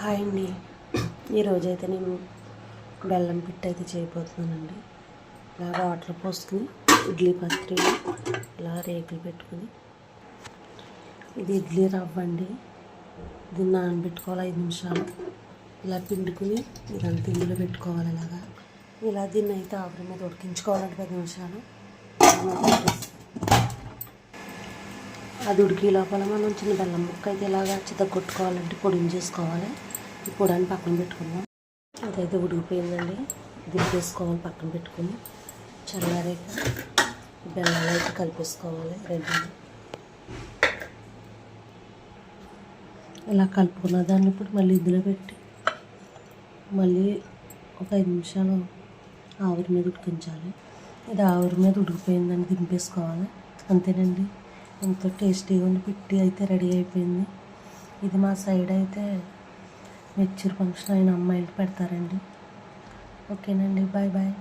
Hi అండి. ఈరోజైతే నేను బెల్లం పిట్ట అయితే చేయబోతున్నానండి. ఇలా వాటర్ పోసుకుని ఇడ్లీ పత్రిలు ఇలా రేకులు పెట్టుకుని ఇది ఇడ్లీ రవ్వ అండి. దీన్ని నానబెట్టుకోవాలి ఐదు నిమిషాలు. ఇలా పిండుకుని ఇదంతా ఇందులో పెట్టుకోవాలి ఇలాగా. ఇలా దీన్ని అయితే ఆవిరి మీద ఉడికించుకోవాలంటే పది నిమిషాలు. అది ఉడికి లోపల మనం చిన్న బెల్లం ముక్క అయితే ఇలాగా చిత్త కొట్టుకోవాలంటే పొడిని చేసుకోవాలి. ఈ పొడిని పక్కన పెట్టుకుందాం. అదైతే ఉడికిపోయిందండి. దింపేసుకోవాలి పక్కన పెట్టుకుని. చల్లారాక ఈ బెల్లాలు అయితే కలిపేసుకోవాలి రెండు. ఇలా కలుపుకున్న దాన్ని ఇప్పుడు మళ్ళీ ఇందులో పెట్టి మళ్ళీ ఒక ఐదు నిమిషాలు ఆవిరి మీద ఉడికించాలి. ఇది ఆవిరి మీద ఉడికిపోయిందని దింపేసుకోవాలి. అంతేనండి. ఎంతో టేస్టీగా ఉండి పిట్టి అయితే రెడీ అయిపోయింది. ఇది మా సైడ్ అయితే మెచ్యూర్ ఫంక్షన్ అయిన అమ్మాయిలు పెడతారండి. ఓకేనండి. Bye bye.